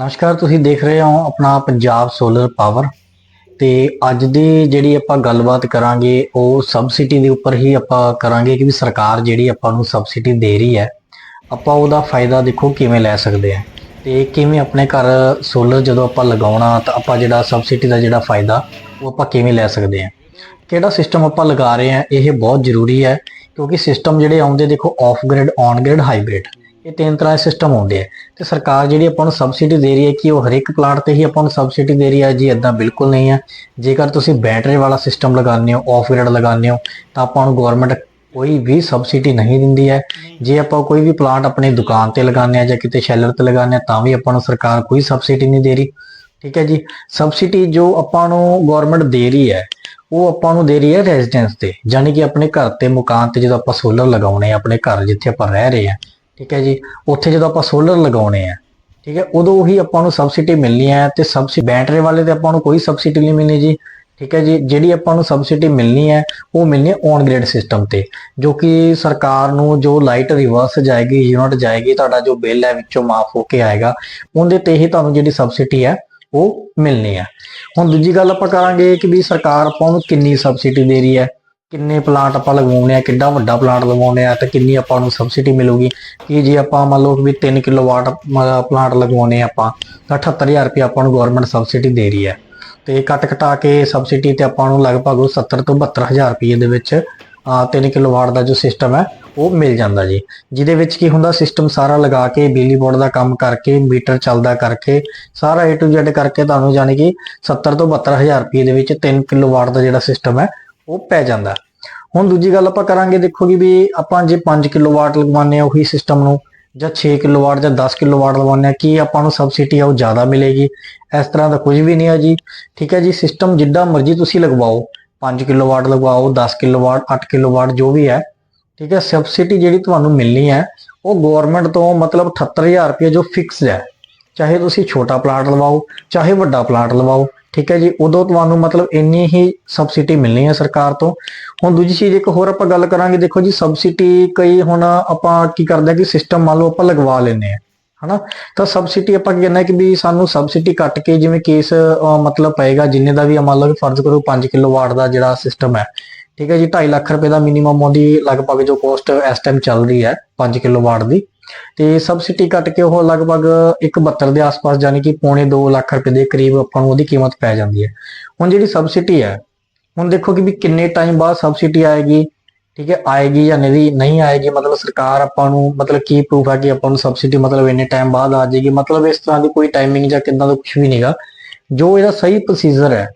ਨਮਸਕਾਰ, ਤੁਸੀਂ ਦੇਖ ਰਹੇ ਹੋ ਆਪਣਾ ਪੰਜਾਬ ਸੋਲਰ ਪਾਵਰ ਤੇ ਅੱਜ ਦੀ ਜਿਹੜੀ ਆਪਾਂ ਗੱਲਬਾਤ ਕਰਾਂਗੇ, ਉਹ ਸਬਸਿਡੀ ਦੇ ਉੱਪਰ ਹੀ ਆਪਾਂ ਕਰਾਂਗੇ ਕਿ ਵੀ ਸਰਕਾਰ ਜਿਹੜੀ ਆਪਾਂ ਨੂੰ ਸਬਸਿਡੀ ਦੇ ਰਹੀ ਹੈ, ਆਪਾਂ ਉਹਦਾ ਫਾਇਦਾ ਦੇਖੋ ਕਿਵੇਂ ਲੈ ਸਕਦੇ ਆ ਤੇ ਕਿਵੇਂ ਆਪਣੇ ਘਰ ਸੋਲਰ ਜਦੋਂ ਆਪਾਂ ਲਗਾਉਣਾ, ਤਾਂ ਆਪਾਂ ਜਿਹੜਾ ਸਬਸਿਡੀ ਦਾ ਜਿਹੜਾ ਫਾਇਦਾ, ਉਹ ਆਪਾਂ ਕਿਵੇਂ ਲੈ ਸਕਦੇ ਆ ਕਿਹੜਾ ਸਿਸਟਮ ਆਪਾਂ ਲਗਾ ਰਹੇ ਆ ਇਹ ਬਹੁਤ ਜ਼ਰੂਰੀ ਹੈ ਕਿਉਂਕਿ ਸਿਸਟਮ ਜਿਹੜੇ ਆਉਂਦੇ ਦੇਖੋ off grid on grid hybrid ਇਹ ਤਿੰਨ ਤਰ੍ਹਾਂ ਦੇ ਸਿਸਟਮ ਆਉਂਦੇ ਆ। ਤੇ ਸਰਕਾਰ ਜਿਹੜੀ ਆਪਾਂ ਨੂੰ ਸਬਸਿਡੀ ਦੇ ਰਹੀ ਹੈ ਕਿ ਉਹ ਹਰ ਇੱਕ ਪਲਾਂਟ ਤੇ ਹੀ ਆਪਾਂ ਨੂੰ ਸਬਸਿਡੀ ਦੇ ਰਹੀ ਹੈ, ਜੀ ਇਦਾਂ ਬਿਲਕੁਲ ਨਹੀਂ ਹੈ। ਜੇਕਰ ਤੁਸੀਂ ਬੈਟਰੀ ਵਾਲਾ ਸਿਸਟਮ ਲਗਾਉਂਦੇ ਹੋ ਆਫ ਗ੍ਰਿਡ ਲਗਾਉਂਦੇ ਹੋ, ਤਾਂ ਆਪਾਂ ਨੂੰ ਗਵਰਨਮੈਂਟ ਕੋਈ ਵੀ ਸਬਸਿਡੀ ਨਹੀਂ ਦਿੰਦੀ ਹੈ। ਜੇ ਆਪਾਂ ਕੋਈ ਵੀ ਪਲਾਂਟ ਆਪਣੀ ਦੁਕਾਨ ਤੇ ਲਗਾਉਂਦੇ ਆ ਜਾਂ ਕਿਤੇ ਸ਼ੈਲਰ ਤੇ ਲਗਾਉਂਦੇ ਆ ਤਾਂ ਵੀ ਆਪਾਂ ਨੂੰ ਸਰਕਾਰ ਕੋਈ ਸਬਸਿਡੀ ਨਹੀਂ ਦੇ ਰਹੀ। ਠੀਕ ਹੈ ਜੀ? ਸਬਸਿਡੀ ਜੋ ਆਪਾਂ ਨੂੰ ਗਵਰਨਮੈਂਟ ਦੇ ਰਹੀ ਹੈ, ਉਹ ਆਪਾਂ ਨੂੰ ਦੇ ਰਹੀ ਹੈ ਰੈਜ਼ੀਡੈਂਸ ਤੇ। ਯਾਨੀ ਕਿ ਆਪਣੇ ਘਰ ਤੇ ਮਕਾਨ ਤੇ ਜਦੋਂ ਆਪਾਂ ਸੋਲਰ ਲਗਾਉਣੇ ਆ ਆਪਣੇ ਘਰ ਜਿੱਥੇ ਆਪਾਂ ਰਹਿ ਰਹੇ ਆ ਠੀਕ ਹੈ ਜੀ, ਉੱਥੇ ਜਦੋਂ ਆਪਾਂ ਸੋਲਰ ਲਗਾਉਣੇ ਆ, ਠੀਕ ਹੈ, ਉਦੋਂ ਹੀ ਆਪਾਂ ਨੂੰ ਸਬਸਿਡੀ ਮਿਲਣੀ ਹੈ ਤੇ ਸਬਸਿਡੀ ਬੈਟਰੀ ਵਾਲੇ ਤੇ ਆਪਾਂ ਨੂੰ ਕੋਈ ਸਬਸਿਡੀ ਨਹੀਂ ਮਿਲਣੀ ਜੀ, ਠੀਕ ਹੈ ਜੀ, ਜਿਹੜੀ ਆਪਾਂ ਨੂੰ ਸਬਸਿਡੀ ਮਿਲਣੀ ਹੈ, ਉਹ ਮਿਲਣੀ ਔਨ ਗ੍ਰਿਡ ਸਿਸਟਮ ਤੇ, ਜੋ ਕਿ ਸਰਕਾਰ ਨੂੰ ਜੋ ਲਾਈਟ ਰਿਵਰਸ ਜਾਏਗੀ ਯੂਨਿਟ ਜਾਏਗੀ, ਤੁਹਾਡਾ ਜੋ ਬਿੱਲ ਹੈ ਵਿੱਚੋਂ ਮਾਫ ਹੋ ਕੇ ਆਏਗਾ, ਉਹਦੇ ਤੇ ਹੀ ਤੁਹਾਨੂੰ ਜਿਹੜੀ ਸਬਸਿਡੀ ਹੈ, ਉਹ ਮਿਲਣੀ ਹੈ। ਹੁਣ ਦੂਜੀ ਗੱਲ ਆਪਾਂ ਕਰਾਂਗੇ ਕਿ ਵੀ ਸਰਕਾਰ ਆਪਾਂ ਨੂੰ ਕਿੰਨੀ ਸਬਸਿਡੀ ਦੇ ਰਹੀ ਹੈ ਕਿੰਨੇ ਪਲਾਂਟ ਆਪਾਂ ਲਗਵਾਉਣੇ ਆ, ਕਿੱਡਾ ਵੱਡਾ ਪਲਾਂਟ ਲਗਵਾਉਣੇ ਆ ਤੇ ਕਿੰਨੀ ਆਪਾਂ ਨੂੰ ਸਬਸਿਡੀ ਮਿਲੂਗੀ। ਕਿ ਜੇ ਆਪਾਂ ਮੰਨ ਲਓ ਕਿ ਵੀ 3 ਕਿਲੋਵਾਟ ਪਲਾਂਟ ਲਗਵਾਉਣੇ ਆ ਆਪਾਂ, ਤਾਂ 78000 ਰੁਪਏ ਆਪਾਂ ਨੂੰ ਗਵਰਨਮੈਂਟ ਸਬਸਿਡੀ ਦੇ ਰਹੀ ਹੈ। ਤੇ ਕੱਟ ਕਟਾ ਕੇ ਸਬਸਿਡੀ ਤੇ ਆਪਾਂ ਨੂੰ ਲਗਭਗ ਉਹ 70 ਤੋਂ 72000 ਰੁਪਏ ਦੇ ਵਿੱਚ 3 ਕਿਲੋਵਾਟ ਦਾ ਜੋ ਸਿਸਟਮ ਹੈ, ਉਹ ਮਿਲ ਜਾਂਦਾ ਜੀ। ਜਿਹਦੇ ਵਿੱਚ ਕੀ ਹੁੰਦਾ ਸਿਸਟਮ ਸਾਰਾ ਲਗਾ ਕੇ, ਬਿਜਲੀ ਬੋਰਡ ਦਾ ਕੰਮ ਕਰਕੇ, ਮੀਟਰ ਚੱਲਦਾ ਕਰਕੇ, ਸਾਰਾ A to Z ਕਰਕੇ ਤੁਹਾਨੂੰ ਜਾਣੀ ਕਿ 70 ਤੋਂ 72000 ਰੁਪਏ ਦੇ ਵਿੱਚ 3 ਕਿਲੋਵਾਟ ਦਾ ਜਿਹੜਾ ਸਿਸਟਮ ਹੈ ਉਹ ਪੈ ਜਾਂਦਾ। ਹੁਣ ਦੂਜੀ ਗੱਲ ਆਪਾਂ ਕਰਾਂਗੇ ਦੇਖੋ ਕਿ ਵੀ ਆਪਾਂ ਜੇ 5 ਕਿਲੋਵਾਟ ਲਗਵਾਉਂਦੇ ਆ ਉਹੀ ਸਿਸਟਮ ਨੂੰ, ਜਾਂ 6 ਕਿਲੋਵਾਟ ਜਾਂ 10 ਕਿਲੋਵਾਟ ਲਗਵਾਉਂਦੇ ਆ ਕੀ ਆਪਾਂ ਨੂੰ ਸਬਸਿਡੀ ਆ ਉਹ ਜ਼ਿਆਦਾ ਮਿਲੇਗੀ? ਇਸ ਤਰ੍ਹਾਂ ਦਾ ਕੁਝ ਵੀ ਨਹੀਂ ਹੈ ਜੀ। ਠੀਕ ਹੈ ਜੀ ਸਿਸਟਮ ਜਿੱਦਾਂ ਮਰਜ਼ੀ ਤੁਸੀਂ ਲਗਵਾਓ। 5 ਕਿਲੋਵਾਟ ਲਗਵਾਓ 10 ਕਿਲੋਵਾਟ 8 ਕਿਲੋਵਾਟ ਜੋ ਵੀ ਹੈ। ਠੀਕ ਹੈ ਸਬਸਿਡੀ ਜਿਹੜੀ ਤੁਹਾਨੂੰ ਮਿਲਣੀ ਹੈ, ਉਹ ਗਵਰਨਮੈਂਟ ਤੋਂ ਮਤਲਬ 78000 ਰੁਪਏ ਜੋ ਫਿਕਸ ਹੈ। ਚਾਹੇ ਤੁਸੀਂ ਛੋਟਾ ਪਲਾਂਟ ਲਵਾਓ ਚਾਹੇ ਵੱਡਾ ਪਲਾਂਟ ਲਵਾਓ ਠੀਕ ਹੈ ਜੀ, ਉਦੋਂ ਤੁਹਾਨੂੰ ਮਤਲਬ ਇੰਨੀ ਹੀ ਸਬਸਿਡੀ ਮਿਲਣੀ ਹੈ ਸਰਕਾਰ ਤੋਂ। ਹੁਣ ਦੂਜੀ ਚੀਜ਼, ਇੱਕ ਹੋਰ ਆਪਾਂ ਗੱਲ ਕਰਾਂਗੇ, ਦੇਖੋ ਜੀ ਸਬਸਿਡੀ ਕਈ ਹੁਣ ਆਪਾਂ ਕੀ ਕਰਦੇ ਆ ਕਿ ਸਿਸਟਮ ਮੰਨ ਲਓ ਆਪਾਂ ਲਗਵਾ ਲੈਨੇ ਆ, ਹਨਾ? ਤਾਂ ਸਬਸਿਡੀ ਆਪਾਂ ਕਹਿੰਦੇ ਆ ਕਿ ਵੀ ਸਾਨੂੰ ਸਬਸਿਡੀ ਕੱਟ ਕੇ ਜਿਵੇਂ ਕੇਸ ਮਤਲਬ ਪਏਗਾ, ਜਿੰਨੇ ਦਾ ਵੀ ਮੰਨ ਲਓ ਕਿ ਫਰਜ਼ ਕਰੋ 5 ਕਿਲੋਵਾਟ ਦਾ ਜਿਹੜਾ ਸਿਸਟਮ ਹੈ, ਠੀਕ ਹੈ ਜੀ 2.5 ਲੱਖ ਰੁਪਏ ਦਾ ਮਿਨੀਮਮ ਉਹਦੀ ਲਗਭਗ ਜੋ ਕੋਸਟ ਇਸ ਟਾਈਮ ਚੱਲ ਰਹੀ ਹੈ 5 ਕਿਲੋਵਾਟ ਦੀ ਤੇ ਸਬਸਿਡੀ ਕੱਟ ਕੇ ਉਹ ਲਗਭਗ 172 ਦੇ ਆਸ-ਪਾਸ ਯਾਨੀ ਕਿ ਪੌਣੇ 2 ਲੱਖ ਰੁਪਏ ਦੇ ਕਰੀਬ ਆਪਾਂ ਨੂੰ ਉਹਦੀ ਕੀਮਤ ਪੈ ਜਾਂਦੀ ਹੈ। ਹੁਣ ਜਿਹੜੀ ਸਬਸਿਡੀ ਹੈ, ਹੁਣ ਦੇਖੋ ਕਿ ਵੀ ਕਿੰਨੇ ਟਾਈਮ ਬਾਅਦ ਸਬਸਿਡੀ ਆਏਗੀ, ਠੀਕ ਹੈ, ਆਏਗੀ ਜਾਂ ਨਹੀਂ ਨਹੀਂ ਆਏਗੀ, ਮਤਲਬ ਸਰਕਾਰ ਆਪਾਂ ਨੂੰ, ਮਤਲਬ ਕੀ ਪ੍ਰੂਫ ਹੈ ਕਿ ਆਪਾਂ ਨੂੰ ਸਬਸਿਡੀ ਮਤਲਬ ਇੰਨੇ ਟਾਈਮ ਬਾਅਦ ਆ ਜਾਏਗੀ, ਮਤਲਬ ਇਸ ਤਰ੍ਹਾਂ ਦੀ ਕੋਈ ਟਾਈਮਿੰਗ ਜਾਂ ਕਿੰਨਾ ਦਾ ਕੁਝ ਵੀ ਨਹੀਂਗਾ ਜੋ ਇਹਦਾ ਸਹੀ ਪ੍ਰੋਸੀਜਰ ਹੈ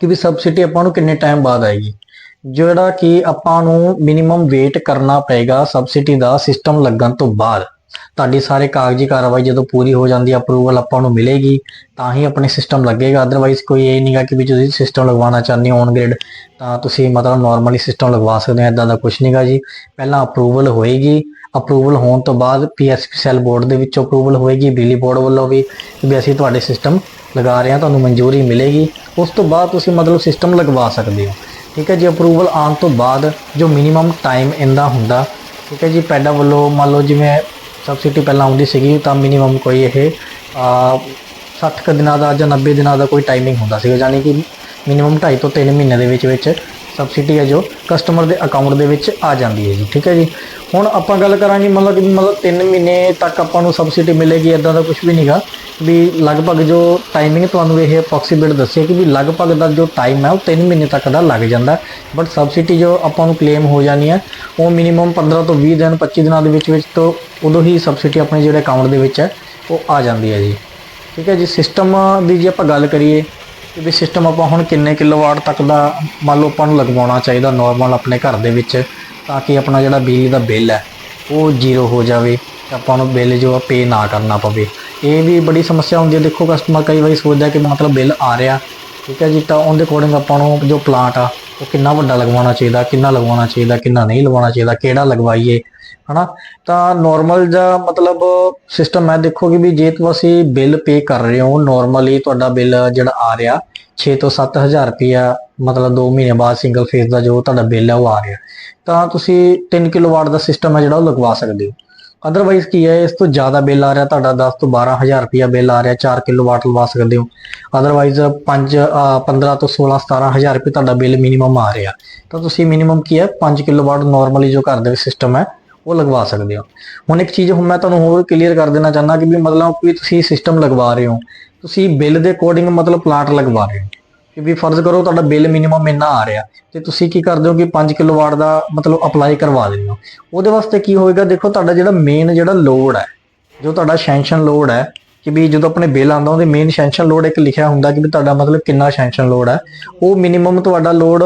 ਕਿ ਵੀ ਸਬਸਿਡੀ ਆਪਾਂ ਨੂੰ ਕਿੰਨੇ ਟਾਈਮ ਬਾਅਦ ਆਏਗੀ। ਜਿਹੜਾ ਕਿ ਆਪਾਂ ਨੂੰ ਮਿਨੀਮਮ ਵੇਟ ਕਰਨਾ ਪਏਗਾ ਸਬਸਿਡੀ ਦਾ ਸਿਸਟਮ ਲੱਗਣ ਤੋਂ ਬਾਅਦ। ਤੁਹਾਡੀ ਸਾਰੇ ਕਾਗਜ਼ੀ ਕਾਰਵਾਈ ਜਦੋਂ ਪੂਰੀ ਹੋ ਜਾਂਦੀ ਅਪਰੂਵਲ ਆਪਾਂ ਨੂੰ ਮਿਲੇਗੀ, ਤਾਂ ਹੀ ਆਪਣੇ ਸਿਸਟਮ ਲੱਗੇਗਾ। ਅਦਰਵਾਈਜ਼ ਕੋਈ ਇਹ ਨਹੀਂਗਾ ਕਿ ਵੀ ਤੁਸੀਂ ਸਿਸਟਮ ਲਗਵਾਉਣਾ ਚਾਹੁੰਦੇ ਹੋ ਔਨ ਗ੍ਰਿਡ ਤਾਂ ਤੁਸੀਂ ਮਤਲਬ ਨਾਰਮਲੀ ਸਿਸਟਮ ਲਗਵਾ ਸਕਦੇ ਹੋ ਇਦਾਂ ਦਾ ਕੁਝ ਨਹੀਂਗਾ ਜੀ। ਪਹਿਲਾਂ ਅਪਰੂਵਲ ਹੋਏਗੀ। ਅਪਰੂਵਲ ਹੋਣ ਤੋਂ ਬਾਅਦ ਪੀਐਸਪੀ ਸੈਲ ਬੋਰਡ ਦੇ ਵਿੱਚੋਂ ਅਪਰੂਵਲ ਹੋਏਗੀ, ਬਿਜਲੀ ਬੋਰਡ ਵੱਲੋਂ ਵੀ ਵੀ ਅਸੀਂ ਤੁਹਾਡੇ ਸਿਸਟਮ ਲਗਾ ਰਹੇ ਹਾਂ, ਤੁਹਾਨੂੰ ਮਨਜ਼ੂਰੀ ਮਿਲੇਗੀ। ਉਸ ਤੋਂ ਬਾਅਦ ਤੁਸੀਂ ਮਤਲਬ ਸਿਸਟਮ ਲਗਵਾ ਸਕਦੇ ਹੋ। ਠੀਕ ਹੈ ਜੀ ਅਪਰੂਵਲ ਆਉਣ ਤੋਂ ਬਾਅਦ ਜੋ ਮਿਨੀਮਮ ਟਾਈਮ ਇਹਦਾ ਹੁੰਦਾ, ਠੀਕ ਹੈ ਜੀ ਪੈਡਾ ਵੱਲੋਂ ਮੰਨ ਲਓ ਜਿਵੇਂ ਸਬਸਿਡੀ ਪਹਿਲਾਂ ਆਉਂਦੀ ਸੀਗੀ, ਤਾਂ ਮਿਨੀਮਮ ਕੋਈ ਇਹ 60 ਕੁ ਦਿਨਾਂ ਦਾ ਜਾਂ 90 ਦਿਨਾਂ ਦਾ ਕੋਈ ਟਾਈਮਿੰਗ ਹੁੰਦਾ ਸੀਗਾ ਯਾਨੀ ਕਿ ਮਿਨੀਮਮ 2.5 ਤੋਂ 3 ਮਹੀਨੇ ਦੇ ਵਿੱਚ ਵਿੱਚ ਸਬਸਿਡੀ ਹੈ ਜੋ ਕਸਟਮਰ ਦੇ ਅਕਾਊਂਟ ਦੇ ਵਿੱਚ ਆ ਜਾਂਦੀ ਹੈ ਜੀ, ਠੀਕ ਹੈ ਜੀ। ਹੁਣ ਆਪਾਂ ਗੱਲ ਕਰਾਂਗੇ ਮਤਲਬ ਕਿ ਮਤਲਬ 3 ਮਹੀਨੇ ਤੱਕ ਆਪਾਂ ਨੂੰ ਸਬਸਿਡੀ ਮਿਲੇਗੀ ਇਦਾਂ ਦਾ ਕੁਝ ਵੀ ਨਹੀਂਗਾ ਵੀ ਲਗਭਗ ਜੋ ਟਾਈਮਿੰਗ ਤੁਹਾਨੂੰ ਇਹ ਅਪਰੋਕਸੀਮੇਟ ਦੱਸਿਆ ਕਿ ਵੀ ਲਗਭਗ ਦਾ ਜੋ ਟਾਈਮ ਹੈ ਉਹ 3 ਮਹੀਨੇ ਤੱਕ ਦਾ ਲੱਗ ਜਾਂਦਾ। ਬਟ ਸਬਸਿਡੀ ਜੋ ਆਪਾਂ ਨੂੰ ਕਲੇਮ ਹੋ ਜਾਣੀ ਹੈ, ਉਹ ਮਿਨੀਮਮ 15 ਤੋਂ 20 ਦਿਨ 25 ਦਿਨਾਂ ਦੇ ਵਿੱਚ ਵਿੱਚ ਤੋਂ ਉਦੋਂ ਹੀ ਸਬਸਿਡੀ ਆਪਣੇ ਜਿਹੜੇ ਅਕਾਊਂਟ ਦੇ ਵਿੱਚ ਹੈ, ਉਹ ਆ ਜਾਂਦੀ ਹੈ ਜੀ। ਠੀਕ ਹੈ ਜੀ ਸਿਸਟਮ ਦੀ ਜੇ ਆਪਾਂ ਗੱਲ ਕਰੀਏ ਕਿ ਵੀ ਸਿਸਟਮ ਆਪਾਂ ਹੁਣ ਕਿੰਨੇ ਕਿਲੋਵਾਟ ਤੱਕ ਦਾ ਮੰਨ ਲਓ ਆਪਾਂ ਨੂੰ ਲਗਵਾਉਣਾ ਚਾਹੀਦਾ ਨਾਰਮਲ ਆਪਣੇ ਘਰ ਦੇ ਵਿੱਚ, ਤਾਂ ਕਿ ਆਪਣਾ ਜਿਹੜਾ ਬਿਜਲੀ ਦਾ ਬਿੱਲ ਹੈ, ਉਹ ਜ਼ੀਰੋ ਹੋ ਜਾਵੇ ਤੇ ਆਪਾਂ ਨੂੰ ਬਿੱਲ ਜੋ ਆ ਪੇ ਨਾ ਕਰਨਾ ਪਵੇ। ਇਹ ਵੀ ਬੜੀ ਸਮੱਸਿਆ ਹੁੰਦੀ ਹੈ। ਦੇਖੋ ਕਸਟਮਰ ਕਈ ਵਾਰੀ ਸੋਚਦਾ ਕਿ ਮਤਲਬ ਬਿੱਲ ਆ ਰਿਹਾ, ਠੀਕ ਹੈ ਜੀ, ਤਾਂ ਉਹਦੇ ਅਕੋਰਡਿੰਗ ਆਪਾਂ ਨੂੰ ਜੋ ਪਲਾਂਟ ਆ ਉਹ ਕਿੰਨਾ ਵੱਡਾ ਲਗਵਾਉਣਾ ਚਾਹੀਦਾ, ਕਿੰਨਾ ਲਗਵਾਉਣਾ ਚਾਹੀਦਾ, ਕਿੰਨਾ ਨਹੀਂ ਲਗਵਾਉਣਾ ਚਾਹੀਦਾ, ਕਿਹੜਾ ਲਗਵਾਈਏ, ਹਨਾ? ਤਾਂ ਨਾਰਮਲ ਜਾਂ ਮਤਲਬ ਸਿਸਟਮ ਹੈ ਦੇਖੋਗੇ ਵੀ ਜੇ ਤੁਸੀਂ ਬਿੱਲ ਪੇ ਕਰ ਰਹੇ ਹੋ ਨਾਰਮਲੀ ਤੁਹਾਡਾ ਬਿੱਲ ਜਿਹੜਾ ਆ ਰਿਹਾ 6 ਤੋਂ 7000 ਰੁਪਇਆ, ਮਤਲਬ 2 ਮਹੀਨੇ ਬਾਅਦ ਸਿੰਗਲ ਫੇਸ ਦਾ ਜੋ ਤੁਹਾਡਾ ਬਿੱਲ ਹੈ, ਉਹ ਆ ਰਿਹਾ। ਤਾਂ ਤੁਸੀਂ 3 ਕਿਲੋਵਾਟ ਦਾ ਸਿਸਟਮ ਹੈ ਜਿਹੜਾ ਉਹ ਲਗਵਾ ਸਕਦੇ ਹੋ। ਅਦਰਵਾਈਜ਼ ਕੀ ਹੈ, ਇਸ ਤੋਂ ਜ਼ਿਆਦਾ ਬਿੱਲ ਆ ਰਿਹਾ, ਤੁਹਾਡਾ 10 ਤੋਂ 12000 ਰੁਪਇਆ ਬਿੱਲ ਆ ਰਿਹਾ 4 ਕਿਲੋਵਾਟ ਲਵਾ ਸਕਦੇ ਹੋ। ਅਦਰਵਾਈਜ਼ 5 15 ਤੋਂ 16 17000 ਰੁਪਏ ਤੁਹਾਡਾ ਬਿੱਲ ਮਿਨੀਮਮ ਆ ਰਿਹਾ। ਤਾਂ ਤੁਸੀਂ ਮਿਨੀਮਮ ਕੀ ਹੈ 5 ਕਿਲੋਵਾਟ ਨਾਰਮਲੀ ਜੋ ਘਰ ਦੇ ਸਿਸਟਮ ਹੈ, ਉਹ ਲਗਵਾ ਸਕਦੇ ਹੋ। ਹੁਣ ਇੱਕ ਚੀਜ਼ ਹੁਣ ਮੈਂ ਤੁਹਾਨੂੰ ਹੋਰ ਕਲੀਅਰ ਕਰ ਦੇਣਾ ਚਾਹੁੰਦਾ ਕਿ ਵੀ ਮਤਲਬ ਵੀ ਤੁਸੀਂ ਸਿਸਟਮ ਲਗਵਾ ਰਹੇ ਹੋ। ਤੁਸੀਂ ਬਿੱਲ ਦੇ ਅਕੋਰਡਿੰਗ ਮਤਲਬ ਪਲਾਟ ਲਗਵਾ ਰਹੇ ਹੋ। ਕਿ ਵੀ ਫਰਜ਼ ਕਰੋ ਤੁਹਾਡਾ ਬਿੱਲ ਮਿਨੀਮਮ ਇੰਨਾ ਆ ਰਿਹਾ। ਤੇ ਤੁਸੀਂ ਕੀ ਕਰਦੇ ਹੋ ਕਿ 5 ਕਿਲੋਵਾਟ ਦਾ ਮਤਲਬ ਅਪਲਾਈ ਕਰਵਾ ਦਿੰਦੇ ਹੋ। ਉਹਦੇ ਵਾਸਤੇ ਕੀ ਹੋਏਗਾ, ਦੇਖੋ ਤੁਹਾਡਾ ਜਿਹੜਾ ਮੇਨ ਜਿਹੜਾ ਲੋਡ ਹੈ, ਜੋ ਤੁਹਾਡਾ ਸੈਂਕਸ਼ਨ ਲੋਡ ਹੈ, ਕਿ ਵੀ ਜਦੋਂ ਆਪਣੇ ਬਿੱਲ ਆਉਂਦਾ, ਉਹਦੇ ਮੇਨ ਸੈਂਕਸ਼ਨ ਲੋਡ ਇੱਕ ਲਿਖਿਆ ਹੁੰਦਾ ਕਿ ਵੀ ਤੁਹਾਡਾ ਮਤਲਬ ਕਿੰਨਾ ਸੈਂਕਸ਼ਨ ਲੋਡ ਹੈ। ਉਹ ਮਿਨੀਮਮ ਤੁਹਾਡਾ ਲੋਡ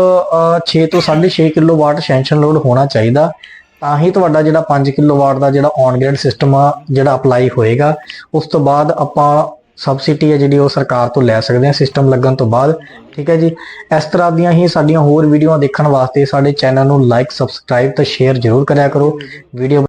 6 ਤੋਂ 6.5 ਕਿਲੋਵਾਟ ਸੈਂਕਸ਼ਨ ਲੋਡ ਹੋਣਾ ਚਾਹੀਦਾ। ਤਾਂ ਹੀ ਤੁਹਾਡਾ ਜਿਹੜਾ 5 ਕਿਲੋਵਾਟ ਦਾ ਜਿਹੜਾ ਔਨ ਗ੍ਰਿਡ ਸਿਸਟਮ ਆ, ਜਿਹੜਾ ਅਪਲਾਈ ਹੋਏਗਾ। ਉਸ ਤੋਂ ਬਾਅਦ ਆਪਾਂ ਸਬਸਿਡੀ ਹੈ ਜਿਹੜੀ ਉਹ ਸਰਕਾਰ ਤੋਂ ਲੈ ਸਕਦੇ ਹਾਂ ਸਿਸਟਮ ਲੱਗਣ ਤੋਂ ਬਾਅਦ, ਠੀਕ ਹੈ ਜੀ। ਇਸ ਤਰ੍ਹਾਂ ਦੀਆਂ ਹੀ ਸਾਡੀਆਂ ਹੋਰ ਵੀਡੀਓਆਂ ਦੇਖਣ ਵਾਸਤੇ ਸਾਡੇ ਚੈਨਲ ਨੂੰ ਲਾਈਕ ਸਬਸਕ੍ਰਾਈਬ ਤੇ ਸ਼ੇਅਰ ਜ਼ਰੂਰ ਕਰਿਆ ਕਰੋ। ਵੀਡੀਓ